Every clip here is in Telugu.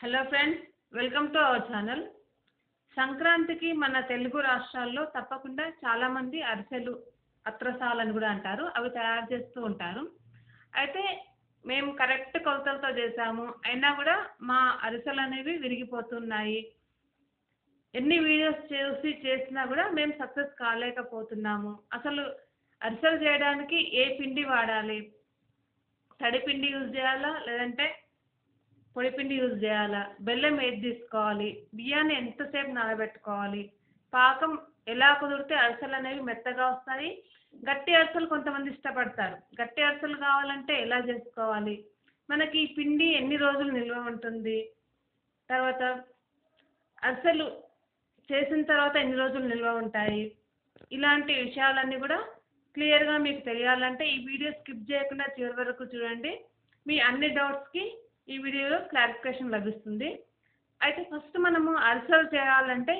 Hello friends welcome to our channel సంక్రాంతికి మన తెలుగు రాష్ట్రాల్లో తప్పకుండా చాలామంది అరిసెలు అత్రసాలు అని కూడా అంటారు. అవి తయారు చేస్తూ ఉంటారు. అయితే మేము కరెక్ట్ కొలతలతో చేసాము అయినా కూడా మా అరిసెలు అనేవి విరిగిపోతున్నాయి. ఎన్ని వీడియోస్ చూసి చేసినా కూడా మేము సక్సెస్ కాలేకపోతున్నాము. అసలు అరిసెలు చేయడానికి ఏ పిండి వాడాలి? తడి పిండి యూజ్ చేయాలా? లేదంటే పొడిపిండి యూజ్ చేయాలా? బెల్లం ఏది తీసుకోవాలి? బియ్యాన్ని ఎంతసేపు నానబెట్టుకోవాలి? పాకం ఎలా కుదిరితే అరిసెలు అనేవి మెత్తగా వస్తాయి. గట్టి అరిసెలు కొంతమంది ఇష్టపడతారు. గట్టి అరిసెలు కావాలంటే ఎలా చేసుకోవాలి? మనకి ఈ పిండి ఎన్ని రోజులు నిల్వ ఉంటుంది? తర్వాత అరిసెలు చేసిన తర్వాత ఎన్ని రోజులు నిల్వ ఉంటాయి? ఇలాంటి విషయాలన్నీ కూడా క్లియర్గా మీకు తెలియాలంటే ఈ వీడియో స్కిప్ చేయకుండా చివరి వరకు చూడండి. మీ అన్ని డౌట్స్కి ఈ వీడియోలో క్లారిఫికేషన్ లభిస్తుంది. అయితే ఫస్ట్ మనము అరిసెలు చేయాలంటే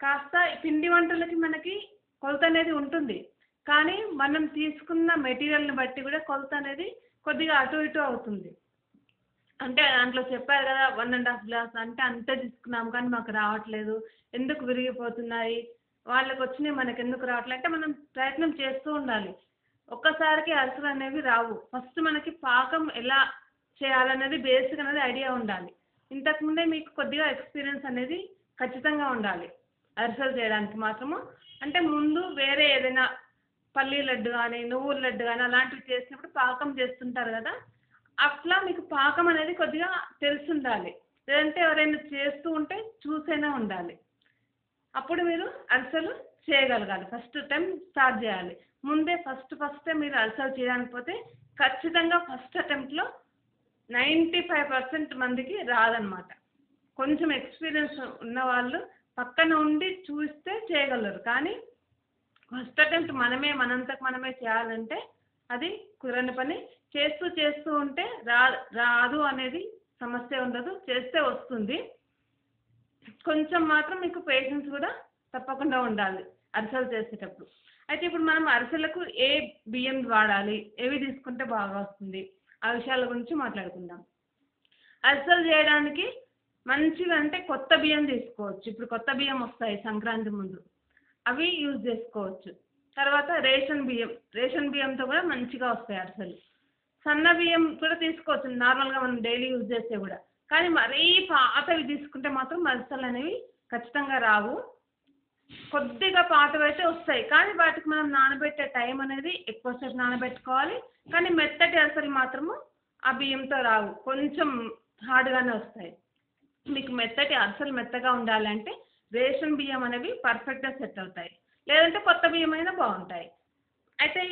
కాస్త పిండి వంటలకి మనకి కొలత అనేది ఉంటుంది. కానీ మనం తీసుకున్న మెటీరియల్ని బట్టి కూడా కొలత అనేది కొద్దిగా అటు ఇటు అవుతుంది. అంటే దాంట్లో చెప్పారు కదా వన్ అండ్ హాఫ్ గ్లాస్ అంటే అంతే తీసుకున్నాం కానీ మాకు రావట్లేదు. ఎందుకు విరిగిపోతున్నాయి? వాళ్ళకి వచ్చినాయి మనకి ఎందుకు రావట్లేదు? అంటే మనం ప్రయత్నం చేస్తూ ఉండాలి. ఒక్కసారికి అరిసెలు అనేవి రావు. ఫస్ట్ మనకి పాకం ఎలా చేయాలనేది బేసిక్ అనేది ఐడియా ఉండాలి. ఇంతకుముందే మీకు కొద్దిగా ఎక్స్పీరియన్స్ అనేది ఖచ్చితంగా ఉండాలి. అరిసెలు చేయడానికి మాత్రము. అంటే ముందు వేరే ఏదైనా పల్లీ లడ్డు కానీ నువ్వుల లడ్డు కానీ అలాంటివి చేసినప్పుడు పాకం చేస్తుంటారు కదా అట్లా మీకు పాకం అనేది కొద్దిగా తెలిసి ఉండాలి లేదంటే ఎవరైనా చేస్తూ ఉంటే చూసైనా ఉండాలి. అప్పుడు మీరు అరిసెలు చేయగలగాలి. ఫస్ట్ టైం స్టార్ట్ చేయాలి. ముందే ఫస్ట్ ఫస్టే మీరు అరిసెలు చేయడానికి పోతే ఖచ్చితంగా ఫస్ట్ అటెంప్ట్లో నైంటీ ఫైవ్ పర్సెంట్ మందికి రాదనమాట కొంచెం ఎక్స్పీరియన్స్ ఉన్న వాళ్ళు పక్కన ఉండి చూస్తే చేయగలరు. కానీ ఫస్ట్ అటెంప్ట్ మనమే మనంతకు మనమే చేయాలంటే అది కుదరని పని. చేస్తూ చేస్తూ ఉంటే రా రాదు అనేది సమస్య ఉండదు. చేస్తే వస్తుంది. కొంచెం మాత్రం మీకు పేషెన్స్ కూడా తప్పకుండా ఉండాలి అరిసెలు చేసేటప్పుడు. అయితే ఇప్పుడు మనం అరిసెలకు ఏ బియ్యం వాడాలి? ఏవి తీసుకుంటే బాగా వస్తుంది? ఆ విషయాల గురించి మాట్లాడుకుందాం. అరిసెలు చేయడానికి మంచిగా అంటే కొత్త బియ్యం తీసుకోవచ్చు. ఇప్పుడు కొత్త బియ్యం వస్తాయి సంక్రాంతి ముందు. అవి యూజ్ చేసుకోవచ్చు. తర్వాత రేషన్ బియ్యం రేషన్ బియ్యంతో కూడా మంచిగా వస్తాయి అరిసెలు. సన్న బియ్యం కూడా తీసుకోవచ్చు. నార్మల్గా మనం డైలీ యూజ్ చేస్తే కూడా. కానీ మరీ పాతవి తీసుకుంటే మాత్రం అరిసెలు అనేవి ఖచ్చితంగా రావు. కొద్దిగా పాతవైతే వస్తాయి. కానీ వాటికి మనం నానబెట్టే టైం అనేది ఎక్కువసేపు నానబెట్టుకోవాలి. కానీ మెత్తటి అరిసెలు మాత్రము ఆ బియ్యంతో రావు. కొంచెం హార్డ్గానే వస్తాయి. మీకు మెత్తటి అరిసెలు మెత్తగా ఉండాలంటే రేషన్ బియ్యం అనేవి పర్ఫెక్ట్గా సెట్ అవుతాయి. లేదంటే కొత్త బియ్యం అయినా బాగుంటాయి. అయితే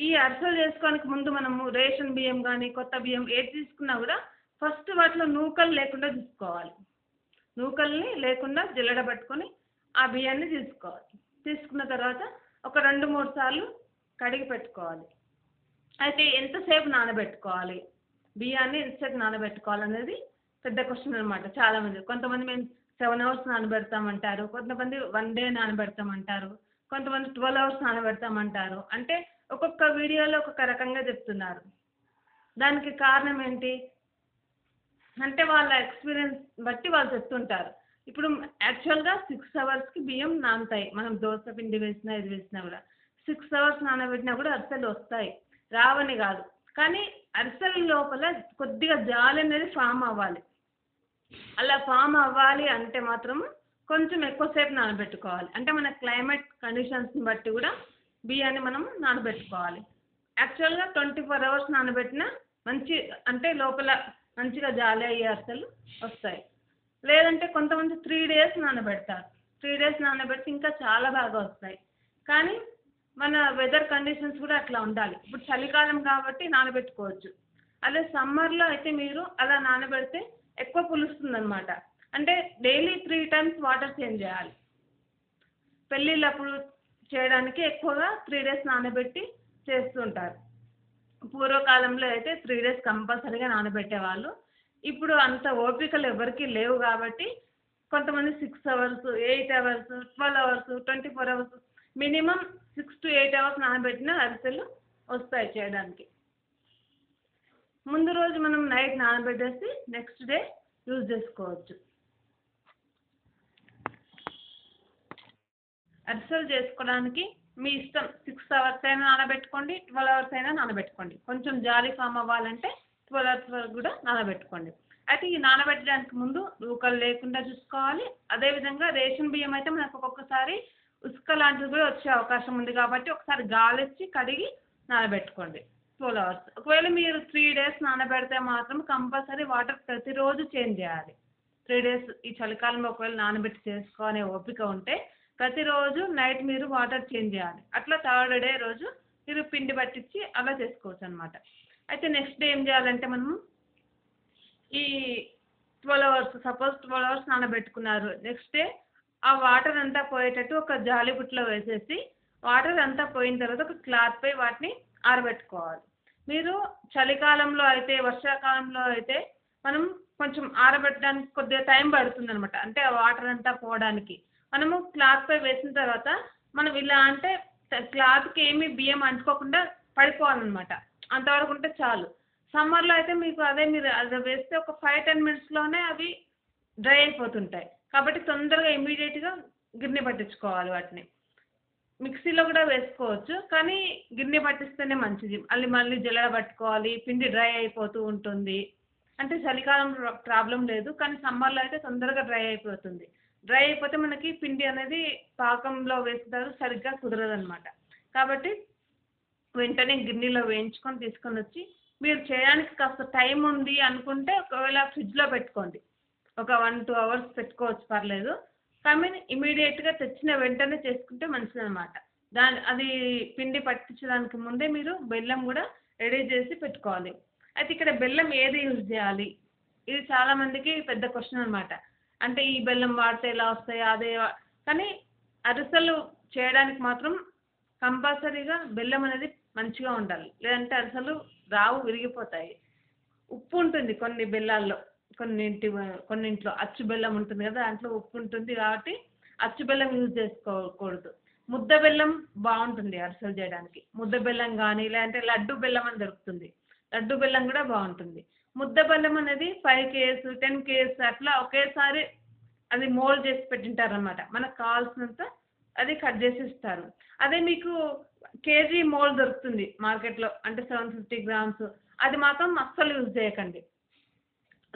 ఈ అరిసెలు చేసుకోవడానికి ముందు మనము రేషన్ బియ్యం కానీ కొత్త బియ్యం ఏది తీసుకున్నా కూడా ఫస్ట్ వాటిలో నూకలు లేకుండా తీసుకోవాలి. నూకల్ని లేకుండా జిల్లడ పట్టుకొని ఆ బియ్యాన్ని తీసుకోవాలి. తీసుకున్న తర్వాత ఒక రెండు మూడు సార్లు కడిగి పెట్టుకోవాలి. అయితే ఎంతసేపు నానబెట్టుకోవాలి? బియ్యాన్ని ఎంతసేపు నానబెట్టుకోవాలి అనేది పెద్ద క్వశ్చన్ అనమాట చాలామంది కొంతమంది మేము సెవెన్ అవర్స్ నానబెడతామంటారు కొంతమంది వన్ డే నానబెడతామంటారు కొంతమంది ట్వెల్వ్ అవర్స్ నానబెడతామంటారు. అంటే ఒక్కొక్క వీడియోలో ఒక్కొక్క రకంగా చెప్తున్నారు. దానికి కారణం ఏంటి? అంటే వాళ్ళ ఎక్స్పీరియన్స్ బట్టి వాళ్ళు చెప్తుంటారు. ఇప్పుడు యాక్చువల్గా సిక్స్ అవర్స్కి బియ్యం నానుతాయి. మనం దోశ పిండి వేసినా ఇది వేసినా కూడా. సిక్స్ అవర్స్ నానబెట్టినా కూడా అరిసెలు వస్తాయి. రావని కాదు. కానీ అరిసెల లోపల కొద్దిగా జాలి అనేది ఫామ్ అవ్వాలి. అలా ఫామ్ అవ్వాలి అంటే మాత్రం కొంచెం ఎక్కువసేపు నానబెట్టుకోవాలి. అంటే మన క్లైమేట్ కండిషన్స్ని బట్టి కూడా బియ్యాన్ని మనం నానబెట్టుకోవాలి. యాక్చువల్గా ట్వంటీ ఫోర్ అవర్స్ నానబెట్టిన మంచి అంటే లోపల మంచిగా జాలి అయ్యే అరిసెలు వస్తాయి. లేదంటే కొంతమంది త్రీ డేస్ నానబెడతారు. త్రీ డేస్ నానబెడితే ఇంకా చాలా బాగా వస్తాయి. కానీ మన వెదర్ కండిషన్స్ కూడా అట్లా ఉండాలి. ఇప్పుడు చలికాలం కాబట్టి నానబెట్టుకోవచ్చు. అదే సమ్మర్లో అయితే మీరు అలా నానబెడితే ఎక్కువ పులుస్తుందనమాట అంటే daily three times water change చేయాలి. పెళ్ళిళ్ళప్పుడు చేయడానికి ఎక్కువగా త్రీ డేస్ నానబెట్టి చేస్తుంటారు. పూర్వకాలంలో అయితే త్రీ డేస్ కంపల్సరీగా నానబెట్టేవాళ్ళు. ఇప్పుడు అంత ఓపికలు ఎవరికి లేవు కాబట్టి కొంతమంది six hours eight hours twelve hours twenty four hours minimum six to eight hours నానబెట్టిన అరిసెలు వస్తాయి చేయడానికి. ముందు రోజు మనం నైట్ నానబెట్టేసి నెక్స్ట్ డే యూజ్ చేసుకోవచ్చు. అరిసెలు చేసుకోవడానికి మీ ఇష్టం సిక్స్ అవర్స్ అయినా నానబెట్టుకోండి ట్వెల్వ్ అవర్స్ అయినా నానబెట్టుకోండి. కొంచెం జాలి ఫామ్ అవ్వాలంటే ట్వెల్వ్ అవర్స్ వరకు కూడా నానబెట్టుకోండి. అయితే ఈ నానబెట్టడానికి ముందు రూకలు లేకుండా చూసుకోవాలి. అదేవిధంగా రేషన్ బియ్యం అయితే మనకు ఒక్కొక్కసారి ఉసుక లాంటిది కూడా వచ్చే అవకాశం ఉంది కాబట్టి ఒకసారి గాలిచ్చి కడిగి నానబెట్టుకోండి. Twelve hours. ఒకవేళ మీరు త్రీ డేస్ నానబెడితే మాత్రం కంపల్సరీ వాటర్ ప్రతిరోజు చేంజ్ చేయాలి. త్రీ డేస్ ఈ చలికాలంలో ఒకవేళ నానబెట్టి చేసుకోనే ఓపిక ఉంటే ప్రతిరోజు నైట్ మీరు వాటర్ చేంజ్ చేయాలి. అట్లా థర్డ్ డే రోజు మీరు పిండి పట్టించి అలా చేసుకోవచ్చు అనమాట అయితే నెక్స్ట్ డే ఏం చేయాలంటే మనము ఈ twelve hours suppose twelve hours నానబెట్టుకున్నారు. Next day ఆ వాటర్ అంతా పోయేటట్టు ఒక జాలి బుట్టలో వేసేసి వాటర్ అంతా పోయిన తర్వాత ఒక క్లాత్ పై వాటిని ఆరబెట్టుకోవాలి. మీరు చలికాలంలో అయితే వర్షాకాలంలో అయితే మనం కొంచెం ఆరబెట్టడానికి కొద్దిగా టైం పడుతుంది అనమాట అంటే ఆ వాటర్ అంతా పోవడానికి. మనము క్లాత్ పై వేసిన తర్వాత మనం ఇలా అంటే క్లాత్కి ఏమీ బియ్యం అంటుకోకుండా పడిపోవాలన్నమాట. అంతవరకు ఉంటే చాలు. సమ్మర్లో అయితే మీకు అదే మీరు అది వేస్తే ఒక ఫైవ్ టెన్ మినిట్స్లోనే అవి డ్రై అయిపోతుంటాయి. కాబట్టి తొందరగా ఇమీడియట్గా గిన్నె పట్టించుకోవాలి వాటిని. మిక్సీలో కూడా వేసుకోవచ్చు కానీ గిన్నె పట్టిస్తేనే మంచిది. మళ్ళీ మళ్ళీ జల్లెడ పట్టుకోవాలి పిండి డ్రై అయిపోతూ ఉంటుంది. అంటే చలికాలం ప్రాబ్లం లేదు కానీ సమ్మర్లో అయితే తొందరగా డ్రై అయిపోతుంది. డ్రై అయిపోతే మనకి పిండి అనేది పాకంలో వేస్తారు సరిగ్గా కుదరదు అనమాట కాబట్టి వెంటనే గిన్నెలో వేయించుకొని తీసుకొని వచ్చి మీరు చేయడానికి కాస్త టైం ఉంది అనుకుంటే ఒకవేళ ఫ్రిడ్జ్లో పెట్టుకోండి. ఒక వన్ టూ అవర్స్ పెట్టుకోవచ్చు పర్లేదు. కానీ ఇమీడియట్గా తెచ్చిన వెంటనే చేసుకుంటే మంచిది అనమాట దాని అది పిండి పట్టించడానికి ముందే మీరు బెల్లం కూడా రెడీ చేసి పెట్టుకోవాలి. అయితే ఇక్కడ బెల్లం ఏది యూజ్ చేయాలి? ఇది చాలామందికి పెద్ద క్వశ్చన్ అనమాట అంటే ఈ బెల్లం వాడితే ఎలా వస్తాయి? అదే కానీ అరిసెలు చేయడానికి మాత్రం కంపల్సరీగా బెల్లం అనేది మంచిగా ఉండాలి. లేదంటే అసలు రావు విరిగిపోతాయి. ఉప్పు ఉంటుంది కొన్ని బెల్లాల్లో. కొన్నింటి కొన్నింట్లో అచ్చు బెల్లం ఉంటుంది కదా దాంట్లో ఉప్పు ఉంటుంది కాబట్టి అచ్చు బెల్లం యూజ్ చేసుకోకూడదు. ముద్ద బెల్లం బాగుంటుంది అరిసెలు చేయడానికి. ముద్ద బెల్లం కానీ లేదంటే లడ్డు బెల్లం అని దొరుకుతుంది. లడ్డు బెల్లం కూడా బాగుంటుంది. ముద్ద బెల్లం అనేది ఫైవ్ కేజెస్ టెన్ కేజెస్ అట్లా ఒకేసారి అది మోల్డ్ చేసి పెట్టింటారనమాట మనకు కావాల్సినంత అది కట్ చేసి ఇస్తారు అదే మీకు కేజీ మోల్ దొరుకుతుంది మార్కెట్లో అంటే సెవెన్ ఫిఫ్టీ గ్రామ్స్. అది మాత్రం అస్సలు యూజ్ చేయకండి.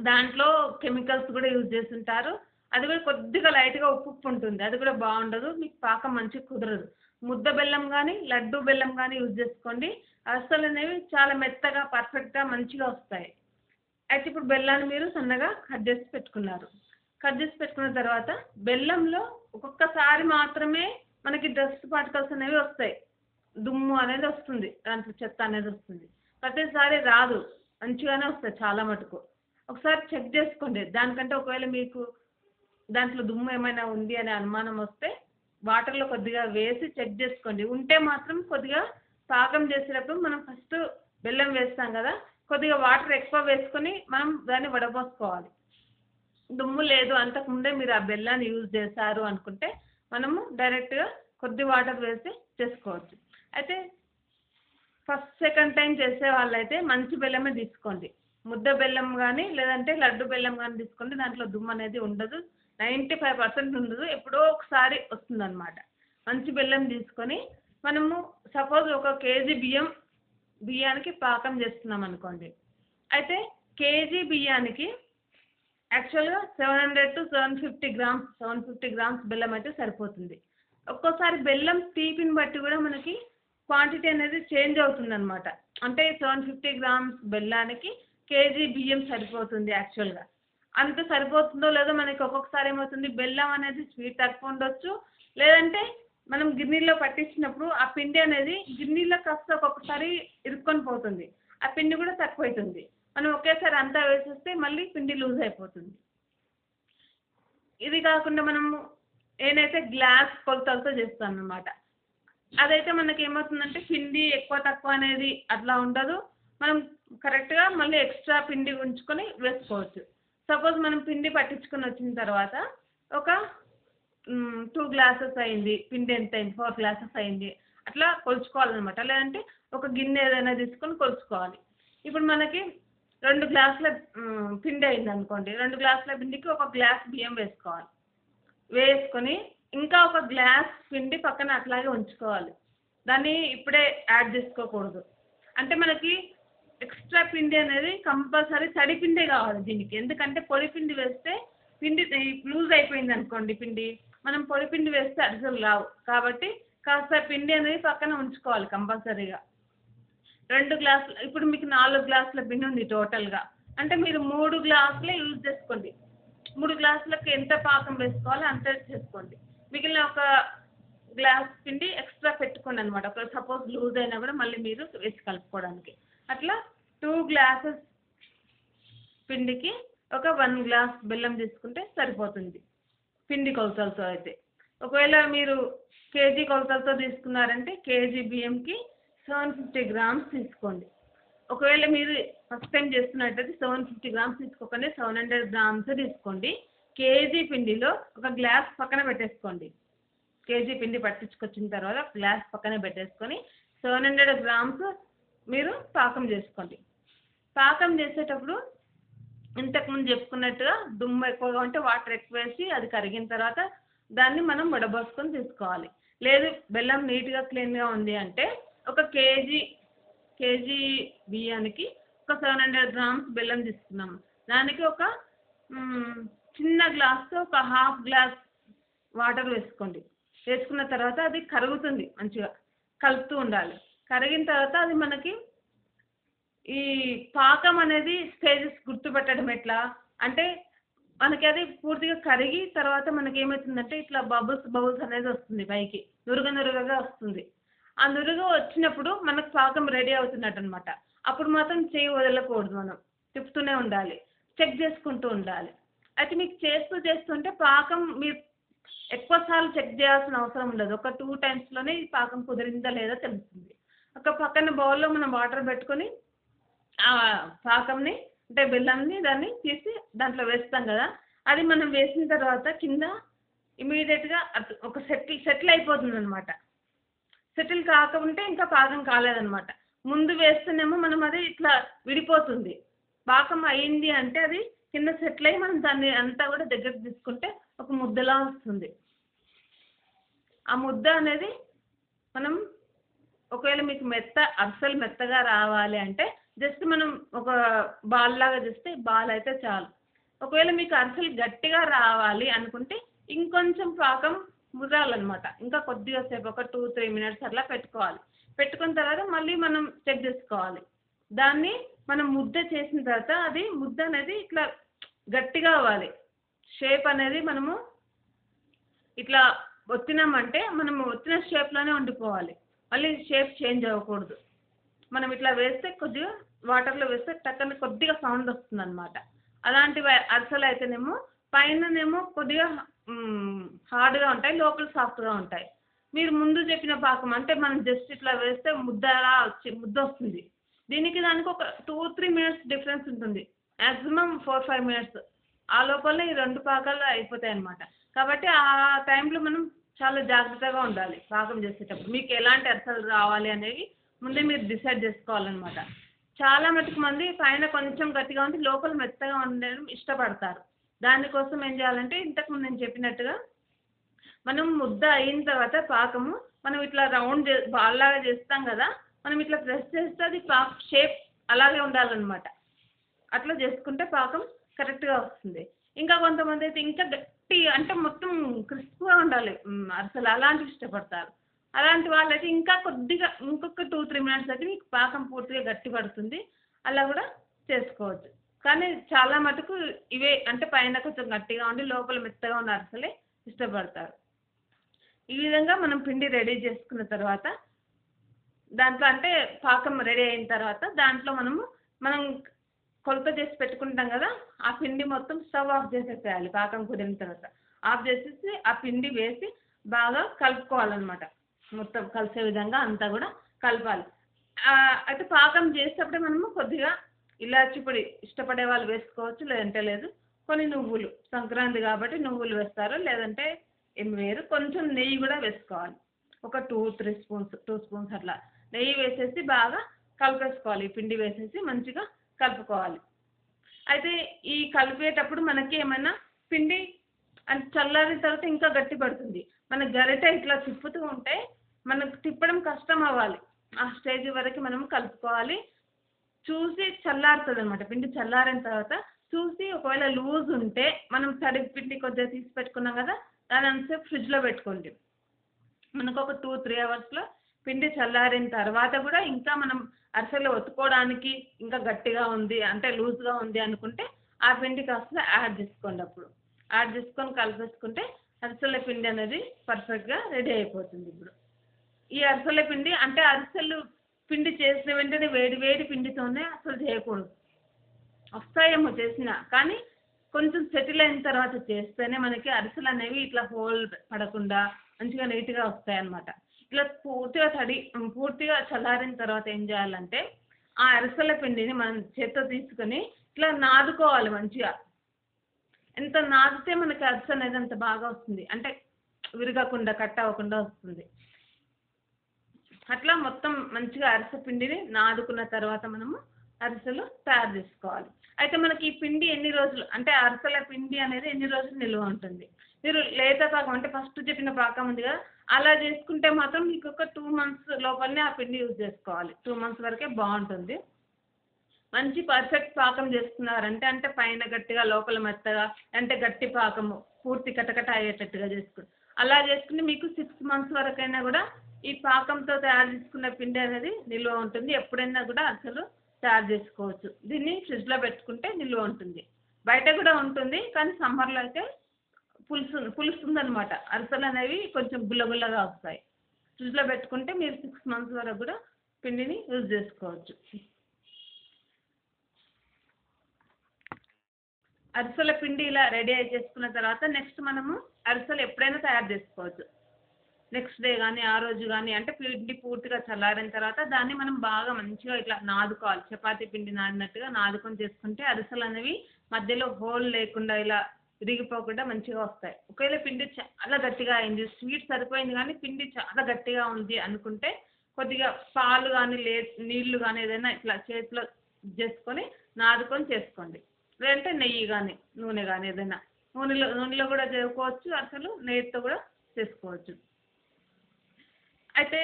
దాంట్లో కెమికల్స్ కూడా యూజ్ చేస్తుంటారు. అది కూడా కొద్దిగా లైట్గా ఉప్పు ఉప్పు ఉంటుంది. అది కూడా బాగుండదు. మీకు పాకం మంచిగా కుదరదు. ముద్ద బెల్లం కానీ లడ్డు బెల్లం కానీ యూజ్ చేసుకోండి. అస్సలు అనేవి చాలా మెత్తగా పర్ఫెక్ట్గా మంచిగా వస్తాయి. అయితే ఇప్పుడు బెల్లాన్ని మీరు సన్నగా కట్ చేసి పెట్టుకున్నారు. కట్ చేసి పెట్టుకున్న తర్వాత బెల్లంలో ఒక్కొక్కసారి మాత్రమే మనకి డస్ట్ పార్టికల్స్ అనేవి వస్తాయి. దుమ్ము అనేది వస్తుంది. దాంట్లో చెత్త అనేది వస్తుంది. ప్రతిసారి రాదు. మంచిగానే వస్తాయి చాలా మటుకు. ఒకసారి చెక్ చేసుకోండి. దానికంటే ఒకవేళ మీకు దాంట్లో దుమ్ము ఏమైనా ఉంది అనే అనుమానం వస్తే వాటర్లో కొద్దిగా వేసి చెక్ చేసుకోండి. ఉంటే మాత్రం కొద్దిగా పాకం చేసేటప్పుడు మనం ఫస్ట్ బెల్లం వేస్తాం కదా కొద్దిగా వాటర్ ఎక్కువ వేసుకొని మనం దాన్ని వడపోసుకోవాలి. దుమ్ము లేదు. అంతకుముందే మీరు ఆ బెల్లాన్ని యూజ్ చేశారు అనుకుంటే మనము డైరెక్ట్గా కొద్ది వాటర్ వేసి చేసుకోవచ్చు. అయితే ఫస్ట్ సెకండ్ టైం చేసే వాళ్ళైతే మంచి బెల్లమే తీసుకోండి. ముద్ద బెల్లం కానీ లేదంటే లడ్డు బెల్లం కానీ తీసుకోండి. దాంట్లో దుమ్ము అనేది ఉండదు. నైంటీ ఫైవ్ పర్సెంట్ ఉండదు. ఎప్పుడో ఒకసారి వస్తుందన్నమాట. మంచి బెల్లం తీసుకొని మనము సపోజ్ ఒక కేజీ బియ్యం బియ్యానికి పాకం చేస్తున్నాం అనుకోండి అయితే కేజీ బియ్యానికి యాక్చువల్గా seven hundred to seven fifty grams seven fifty grams బెల్లం అయితే సరిపోతుంది. ఒక్కోసారి బెల్లం తీపిని బట్టి కూడా మనకి క్వాంటిటీ అనేది చేంజ్ అవుతుంది అనమాట అంటే సెవెన్ ఫిఫ్టీ గ్రామ్స్ బెల్లానికి కేజీ బియ్యం సరిపోతుంది యాక్చువల్గా. అంత సరిపోతుందో లేదో మనకి ఒక్కొక్కసారి ఏమవుతుంది? బెల్లం అనేది స్వీట్ తక్కువ ఉండొచ్చు. లేదంటే మనం గిన్నెలో పట్టించినప్పుడు ఆ పిండి అనేది గిన్నెలో కాస్త ఒక్కొక్కసారి ఇరుక్కొని పోతుంది. ఆ పిండి కూడా తక్కువ అవుతుంది మనం ఒకేసారి అంతా వేసేస్తే మళ్ళీ పిండి లూజ్ అయిపోతుంది. ఇది కాకుండా మనము ఏదైతే గ్లాస్ కొలతలతో చేస్తాను అన్నమాట. అదైతే మనకి ఏమవుతుందంటే పిండి ఎక్కువ తక్కువ అనేది అట్లా ఉండదు. మనం కరెక్ట్గా మళ్ళీ ఎక్స్ట్రా పిండి ఉంచుకొని వేసుకోవచ్చు. సపోజ్ మనం పిండి పట్టించుకొని వచ్చిన తర్వాత ఒక టూ గ్లాసెస్ అయింది పిండి ఎంత అయింది ఫోర్ గ్లాసెస్ అయింది అట్లా కొలుచుకోవాలన్నమాట. లేదంటే ఒక గిన్నె ఏదైనా తీసుకొని కొలుచుకోవాలి. ఇప్పుడు మనకి రెండు గ్లాసుల పిండి అయింది అనుకోండి రెండు గ్లాసుల పిండికి ఒక గ్లాస్ బియ్యం వేసుకోవాలి. వేసుకొని ఇంకా ఒక గ్లాస్ పిండి పక్కన అట్లాగే ఉంచుకోవాలి. దాన్ని ఇప్పుడే యాడ్ చేసుకోకూడదు. అంటే మనకి ఎక్స్ట్రా పిండి అనేది కంపల్సరీ తడి పిండే కావాలి దీనికి. ఎందుకంటే పొడి పిండి వేస్తే పిండి లూజ్ అయిపోయింది అనుకోండి పిండి మనం పొడి పిండి వేస్తే అరిసెలు రావు. కాబట్టి కాస్త పిండి అనేది పక్కన ఉంచుకోవాలి కంపల్సరీగా. రెండు గ్లాసులు ఇప్పుడు మీకు నాలుగు గ్లాసుల పిండి ఉంది టోటల్గా. అంటే మీరు మూడు గ్లాసులే యూజ్ చేసుకోండి. మూడు గ్లాసులకు ఎంత పాకం వేసుకోవాలో అంత చేసుకోండి. మిగిలిన ఒక గ్లాస్ పిండి ఎక్స్ట్రా పెట్టుకోండి అనమాట ఒక సపోజ్ లూజ్ అయినా కూడా మళ్ళీ మీరు వేసి కలుపుకోవడానికి. అట్లా టూ గ్లాసెస్ పిండికి ఒక వన్ గ్లాస్ బెల్లం తీసుకుంటే సరిపోతుంది. పిండి కొలతలతో అయితే. ఒకవేళ మీరు కేజీ కొలతలతో తీసుకున్నారంటే కేజీ బియ్యంకి సెవెన్ ఫిఫ్టీ గ్రామ్స్ తీసుకోండి. ఒకవేళ మీరు ఫస్ట్ టైం చేస్తున్నట్టయితే సెవెన్ ఫిఫ్టీ గ్రామ్స్ తీసుకోకుండా. సెవెన్ హండ్రెడ్ గ్రామ్స్ తీసుకోండి. కేజీ పిండిలో ఒక గ్లాస్ పక్కన పెట్టేసుకోండి. కేజీ పిండి పట్టించుకొచ్చిన తర్వాత గ్లాస్ పక్కన పెట్టేసుకొని సెవెన్ హండ్రెడ్ గ్రామ్స్ మీరు పాకం చేసుకోండి. పాకం చేసేటప్పుడు ఇంతకుముందు చెప్పుకున్నట్టుగా దుమ్ము ఎక్కువగా ఉంటే వాటర్ ఎక్కువ వేసి అది కరిగిన తర్వాత దాన్ని మనం వడబోసుకొని తీసుకోవాలి. లేదు బెల్లం నీట్గా క్లీన్గా ఉంది అంటే ఒక కేజీ కేజీ బియ్యానికి ఒక సెవెన్ హండ్రెడ్ గ్రామ్స్ బెల్లం తీసుకున్నాము. దానికి ఒక చిన్న గ్లాస్తో ఒక హాఫ్ గ్లాస్ వాటర్ వేసుకోండి. వేసుకున్న తర్వాత అది కరుగుతుంది మంచిగా కలుపుతూ ఉండాలి. కరిగిన తర్వాత అది మనకి ఈ పాకం అనేది స్టేజెస్ గుర్తుపెట్టడం ఎట్లా? అంటే మనకి అది పూర్తిగా కరిగి తర్వాత మనకి ఏమవుతుందంటే ఇట్లా బబుల్స్ బబుల్స్ అనేది వస్తుంది పైకి. నురుగ నురుగగా వస్తుంది. ఆ నురుగు వచ్చినప్పుడు మనకు పాకం రెడీ అవుతున్నట్టు అనమాట అప్పుడు మాత్రం చేయి వదలకూడదు మనం. తిప్పుతూనే ఉండాలి. చెక్ చేసుకుంటూ ఉండాలి. అయితే మీకు చేస్తూ చేస్తుంటే పాకం మీరు ఎక్కువసార్లు చెక్ చేయాల్సిన అవసరం ఉండదు. ఒక టూ టైమ్స్లోనే ఈ పాకం కుదిరిందా లేదా తెలుస్తుంది. ఒక పక్కన బౌల్లో మనం వాటర్ పెట్టుకొని ఆ పాకంని అంటే బెల్లంని దాన్ని తీసి దాంట్లో వేస్తాం కదా. అది మనం వేసిన తర్వాత కింద ఇమీడియట్గా ఒక సెటిల్ సెటిల్ అయిపోతుంది అనమాట సెటిల్ కాక ఉంటే ఇంకా పాకం కాలేదన్నమాట. ముందు వేస్తేనేమో మనం అది ఇట్లా విడిపోతుంది. పాకం అయింది అంటే అది కింద సెటిల్ అయ్యి మనం దాన్ని అంతా కూడా దగ్గరికి తీసుకుంటే ఒక ముద్దలా వస్తుంది. ఆ ముద్ద అనేది మనం ఒకవేళ మీకు మెత్త అస్సలు మెత్తగా రావాలి అంటే జస్ట్ మనం ఒక బాల్ లాగా చేస్తే బాల్ అయితే చాలు. ఒకవేళ మీకు అరిసెలు గట్టిగా రావాలి అనుకుంటే ఇంకొంచెం పాకం ముద్రాలన్నమాట. ఇంకా కొద్దిగా సేపు ఒక టూ త్రీ మినిట్స్ అట్లా పెట్టుకోవాలి. పెట్టుకున్న తర్వాత మళ్ళీ మనం చెక్ చేసుకోవాలి. దాన్ని మనం ముద్ద చేసిన తర్వాత అది ముద్ద అనేది ఇట్లా గట్టిగా అవ్వాలి. షేప్ అనేది మనము ఇట్లా ఒత్తినామంటే మనం ఒత్తిన షేప్లోనే ఉండిపోవాలి. మళ్ళీ షేప్ చేంజ్ అవ్వకూడదు. మనం ఇట్లా వేస్తే కొద్దిగా వాటర్లో వేస్తే టక్కన కొద్దిగా సౌండ్ వస్తుంది అనమాట అలాంటి వై- అరిసెలు అయితేనేమో పైననేమో కొద్దిగా హార్డ్గా ఉంటాయి లోపల సాఫ్ట్గా ఉంటాయి. మీరు ముందు చెప్పిన పాకం అంటే మనం జస్ట్ ఇట్లా వేస్తే ముద్దలా వచ్చి ముద్ద వస్తుంది. దీనికి దానికి ఒక టూ త్రీ మినిట్స్ డిఫరెన్స్ ఉంటుంది. Maximum four five minutes. ఆ లోపలనే ఈ రెండు పాకాలు అయిపోతాయి అన్నమాట. కాబట్టి ఆ టైంలో మనం చాలా జాగ్రత్తగా ఉండాలి పాకం చేసేటప్పుడు. మీకు ఎలాంటి అరిసెలు రావాలి అనేవి ముందే మీరు డిసైడ్ చేసుకోవాలన్నమాట. చాలా మటుకు మంది పైన కొంచెం గట్టిగా ఉండి లోపల మెత్తగా ఉండడం ఇష్టపడతారు. దానికోసం ఏం చేయాలంటే ఇంతకుముందు నేను చెప్పినట్టుగా మనం ముద్ద అయిన తర్వాత పాకము మనం ఇట్లా రౌండ్ చే బాల్ లాగా చేస్తాం కదా మనం ఇట్లా ప్రెస్ చేస్తే అది పాక్ షేప్ అలాగే ఉండాలన్నమాట. అట్లా చేసుకుంటే పాకం కరెక్ట్గా వస్తుంది. ఇంకా కొంతమంది అయితే ఇంకా గట్టి అంటే మొత్తం క్రిస్ప్గా ఉండాలి. అసలు అలాంటివి ఇష్టపడతారు. అలాంటి వాళ్ళైతే ఇంకా కొద్దిగా ఇంకొక టూ త్రీ మినిట్స్ అయితే మీకు పాకం పూర్తిగా గట్టి పడుతుంది అలా కూడా చేసుకోవచ్చు. కానీ చాలా మటుకు ఇవే అంటే పైన కొంచెం గట్టిగా ఉండి లోపల మెత్తగా ఉన్న అరిసెలే ఇష్టపడతారు. ఈ విధంగా మనం పిండి రెడీ చేసుకున్న తర్వాత దాంట్లో అంటే పాకం రెడీ అయిన తర్వాత దాంట్లో మనము మనం కొలత చేసి పెట్టుకుంటాం కదా ఆ పిండి మొత్తం స్టవ్ ఆఫ్ చేసేసేయాలి పాకం కుదిరిన తర్వాత. ఆఫ్ చేసేసి ఆ పిండి వేసి బాగా కలుపుకోవాలన్నమాట. మొత్తం కలిసే విధంగా అంతా కూడా కలపాలి. అయితే పాకం చేసేటప్పుడే మనము కొద్దిగా ఇలాచి పొడి ఇష్టపడే వాళ్ళు వేసుకోవచ్చు లేదంటే లేదు. కొన్ని నువ్వులు సంక్రాంతి కాబట్టి నువ్వులు వేస్తారు లేదంటే ఏమి వేరు. కొంచెం నెయ్యి కూడా వేసుకోవాలి. ఒక two three spoons two spoons అట్లా. నెయ్యి వేసేసి బాగా కలిపేసుకోవాలి. పిండి వేసేసి మంచిగా కలుపుకోవాలి. అయితే ఈ కలిపేటప్పుడు మనకి ఏమైనా పిండి అంటే చల్లారిన తర్వాత ఇంకా గట్టి పడుతుంది. మన గరిటె ఇట్లా తిప్పుతూ ఉంటే మనకు తిప్పడం కష్టం అవ్వాలి. ఆ స్టేజ్ వరకు మనం కలుపుకోవాలి. చూసి చల్లారుతుంది అనమాట పిండి చల్లారిన తర్వాత చూసి ఒకవేళ లూజ్ ఉంటే మనం తడి పిండి కొద్దిగా తీసి పెట్టుకున్నాం కదా దాని అంతసేపు ఫ్రిడ్జ్లో పెట్టుకోండి. మనకు ఒక టూ త్రీ అవర్స్లో పిండి చల్లారిన తర్వాత కూడా ఇంకా మనం అరిసెలు ఒత్తుకోవడానికి ఇంకా గట్టిగా ఉంది అంటే లూజ్గా ఉంది అనుకుంటే ఆ పిండి కాస్త యాడ్ చేసుకోండి అప్పుడు. యాడ్ చేసుకొని కలిపేసుకుంటే అరిసెల పిండి అనేది పర్ఫెక్ట్గా రెడీ అయిపోతుంది ఇప్పుడు. ఈ అరిసెల పిండి అంటే అరిసెలు పిండి చేసిన వెంటనే వేడి వేడి పిండితోనే అసలు చేయకూడదు. వస్తాయేమో చేసినా కానీ కొంచెం సెటిల్ అయిన తర్వాత చేస్తేనే మనకి అరిసెలు అనేవి ఇట్లా హోల్ పడకుండా మంచిగా నీట్గా వస్తాయన్నమాట. ఇట్లా పూర్తిగా తడి పూర్తిగా చల్లారిన తర్వాత ఏం చేయాలంటే ఆ అరిసెల పిండిని మనం చేత్తో తీసుకొని ఇట్లా నాదుకోవాలి మంచిగా. ఎంత నాదితే మనకి అరిసె అనేది అంత బాగా వస్తుంది. అంటే విరగకుండా కట్ అవ్వకుండా వస్తుంది. అట్లా మొత్తం మంచిగా అరిసె పిండిని నాదుకున్న తర్వాత మనము అరిసెలు తయారు చేసుకోవాలి. అయితే మనకి ఈ పిండి ఎన్ని రోజులు అంటే అరిసెల పిండి అనేది ఎన్ని రోజులు నిల్వ ఉంటుంది? మీరు లేత పాకం అంటే ఫస్ట్ చెప్పిన పాకం ఉంది కదా అలా చేసుకుంటే మాత్రం మీకు ఒక టూ మంత్స్ లోపలనే ఆ పిండి యూజ్ చేసుకోవాలి. టూ మంత్స్ వరకే బాగుంటుంది. మంచి పర్ఫెక్ట్ పాకం చేసుకున్నారంటే అంటే పైన గట్టిగా లోపల మెత్తగా అంటే గట్టి పాకము పూర్తి కటకట అయ్యేటట్టుగా చేసుకుని అలా చేసుకుని మీకు సిక్స్ మంత్స్ వరకైనా కూడా ఈ పాకంతో తయారు చేసుకున్న పిండి అనేది నిల్వ ఉంటుంది. ఎప్పుడైనా కూడా అసలు తయారు చేసుకోవచ్చు. దీన్ని ఫ్రిడ్జ్లో పెట్టుకుంటే నిల్వ ఉంటుంది. బయట కూడా ఉంటుంది కానీ సమ్మర్లో అయితే పులుసు పులుస్తుంది అనమాట అరిసెలు అనేవి కొంచెం గుల్లగుల్లగా వస్తాయి. ఫ్రిడ్జ్లో పెట్టుకుంటే మీరు సిక్స్ మంత్స్ వరకు కూడా పిండిని యూజ్ చేసుకోవచ్చు. అరిసెల పిండి ఇలా రెడీ అయి చేసుకున్న తర్వాత నెక్స్ట్ మనము అరిసెలు ఎప్పుడైనా తయారు చేసుకోవచ్చు. నెక్స్ట్ డే కానీ ఆ రోజు కానీ అంటే పిండి పూర్తిగా చల్లారిన తర్వాత దాన్ని మనం బాగా మంచిగా ఇట్లా నాదుకోవాలి. చపాతీ పిండి నాదినట్టుగా నాదుకొని చేసుకుంటే అరిసెలు అనేవి మధ్యలో హోల్ లేకుండా ఇలా విరిగిపోకుండా మంచిగా వస్తాయి. ఒకవేళ పిండి చాలా గట్టిగా అయింది స్వీట్ సరిపోయింది కానీ పిండి చాలా గట్టిగా ఉంది అనుకుంటే కొద్దిగా పాలు కానీ లే నీళ్ళు కానీ ఏదైనా ఇట్లా చేతిలో చేసుకొని నాదుకొని చేసుకోండి. లేదంటే నెయ్యి కానీ నూనె కానీ ఏదైనా నూనెలో నూనెలో కూడా చేసుకోవచ్చు అసలు నెయ్యితో కూడా చేసుకోవచ్చు. అయితే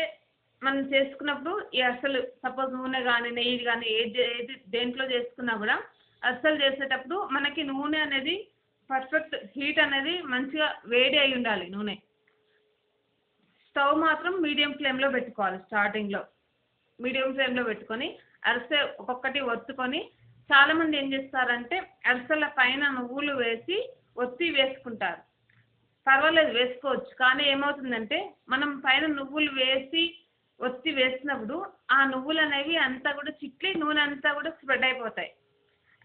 మనం చేసుకున్నప్పుడు ఈ అసలు సపోజ్ నూనె కానీ నెయ్యి కానీ ఏది ఏది దేంట్లో చేసుకున్నా కూడా అసలు చేసేటప్పుడు మనకి నూనె అనేది పర్ఫెక్ట్ హీట్ అనేది మంచిగా వేడి అయి ఉండాలి నూనె. స్టవ్ మాత్రం మీడియం ఫ్లేమ్లో పెట్టుకోవాలి స్టార్టింగ్లో మీడియం ఫ్లేమ్లో పెట్టుకొని అరిసె ఒక్కొక్కటి ఒత్తుకొని చాలామంది ఏం చేస్తారంటే అరిసెల పైన నువ్వులు వేసి ఒత్తి వేసుకుంటారు. పర్వాలేదు వేసుకోవచ్చు. కానీ ఏమవుతుందంటే మనం పైన నువ్వులు వేసి ఒత్తి వేసినప్పుడు ఆ నువ్వులు అనేవి అంతా కూడా చిట్లి నూనె అంతా కూడా స్ప్రెడ్ అయిపోతాయి.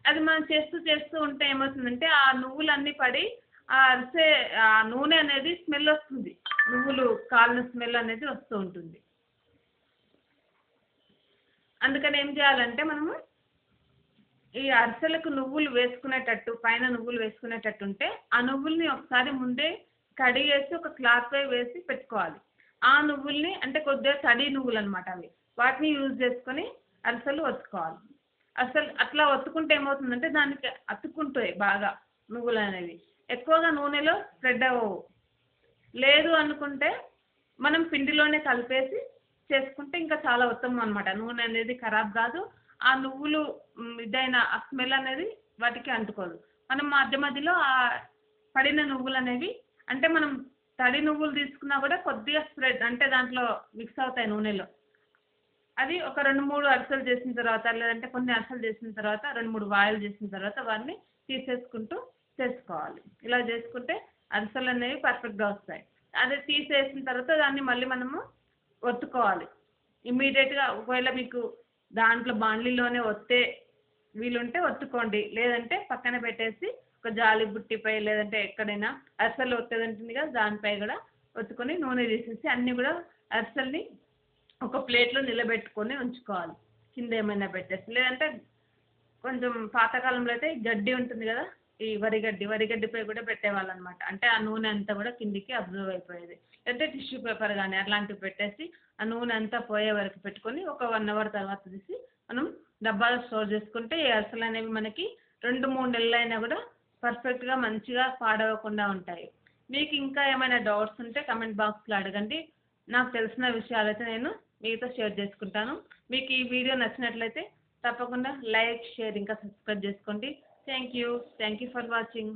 అది మనం చేస్తూ చేస్తూ ఉంటే ఏమవుతుందంటే ఆ నువ్వులన్నీ పడి ఆ అరిసె ఆ నూనె అనేది స్మెల్ వస్తుంది. నువ్వులు కాలిన స్మెల్ అనేది వస్తూ ఉంటుంది. అందుకని ఏం చేయాలంటే మనము ఈ అరిసెలకు నువ్వులు వేసుకునేటట్టు పైన నువ్వులు వేసుకునేటట్టు ఉంటే ఆ నువ్వుల్ని ఒకసారి ముందే కడిగేసి ఒక క్లాత్ పై వేసి పెట్టుకోవాలి. ఆ నువ్వుల్ని అంటే కొద్దిగా తడి నువ్వులు అనమాట అవి. వాటిని యూజ్ చేసుకొని అరిసెలు ఒత్తుకోవాలి. అసలు అట్లా ఒత్తుకుంటే ఏమవుతుందంటే దానికి అతుక్కుంటాయి బాగా నువ్వులు అనేవి. ఎక్కువగా నూనెలో స్ప్రెడ్ అవ్వవు. లేదు అనుకుంటే మనం పిండిలోనే కలిపేసి చేసుకుంటే ఇంకా చాలా ఉత్తమం అనమాట నూనె అనేది ఖరాబ్ కాదు. ఆ నువ్వులు ఇదైన ఆ స్మెల్ అనేది వాటికి అంటుకోదు. మనం మధ్య మధ్యలో ఆ పడిన నువ్వులు అనేవి అంటే మనం తడి నువ్వులు తీసుకున్నా కూడా కొద్దిగా స్ప్రెడ్ అంటే దాంట్లో మిక్స్ అవుతాయి నూనెలో. అది ఒక రెండు మూడు అరిసెలు చేసిన తర్వాత లేదంటే కొన్ని అరిసెలు చేసిన తర్వాత రెండు మూడు వాయిల్ చేసిన తర్వాత వాటిని తీసేసుకుంటూ చేసుకోవాలి. ఇలా చేసుకుంటే అరిసెలు అనేవి పర్ఫెక్ట్గా వస్తాయి. అదే తీసేసిన తర్వాత దాన్ని మళ్ళీ మనము ఒత్తుకోవాలి. ఇమ్మీడియట్గా ఒకవేళ మీకు దాంట్లో బాండ్లీలోనే ఒత్తే వీలుంటే ఒత్తుకోండి. లేదంటే పక్కన పెట్టేసి ఒక జాలి బుట్టిపై లేదంటే ఎక్కడైనా అరిసెలు ఒత్తేది ఉంటుంది కదా దానిపై కూడా ఒత్తుకొని నూనె తీసేసి అన్నీ కూడా అరిసెల్ని ఒక ప్లేట్లో నిలబెట్టుకొని ఉంచుకోవాలి. కింద ఏమైనా పెట్టేసి. లేదంటే కొంచెం పాతకాలంలో అయితే గడ్డి ఉంటుంది కదా ఈ వరిగడ్డి వరిగడ్డిపై కూడా పెట్టేవాళ్ళు అనమాట అంటే ఆ నూనె అంతా కూడా కిందికి అబ్జర్వ్ అయిపోయేది. లేదంటే టిష్యూ పేపర్ కానీ అట్లాంటివి పెట్టేసి ఆ నూనె అంతా పోయే వరకు పెట్టుకొని ఒక వన్ అవర్ తర్వాత తీసి మనం డబ్బాలో స్టోర్ చేసుకుంటే ఈ అరిసెలు అనేవి మనకి రెండు మూడు నెలలు అయినా కూడా పర్ఫెక్ట్గా మంచిగా పాడవకుండా ఉంటాయి. మీకు ఇంకా ఏమైనా డౌట్స్ ఉంటే కమెంట్ బాక్స్లో అడగండి. నాకు తెలిసిన విషయాలైతే నేను మీతో షేర్ చేసుకుంటాను. మీకు ఈ వీడియో నచ్చినట్లయితే తప్పకుండా లైక్ షేర్ ఇంకా సబ్స్క్రైబ్ చేసుకోండి. Thank you thank you for watching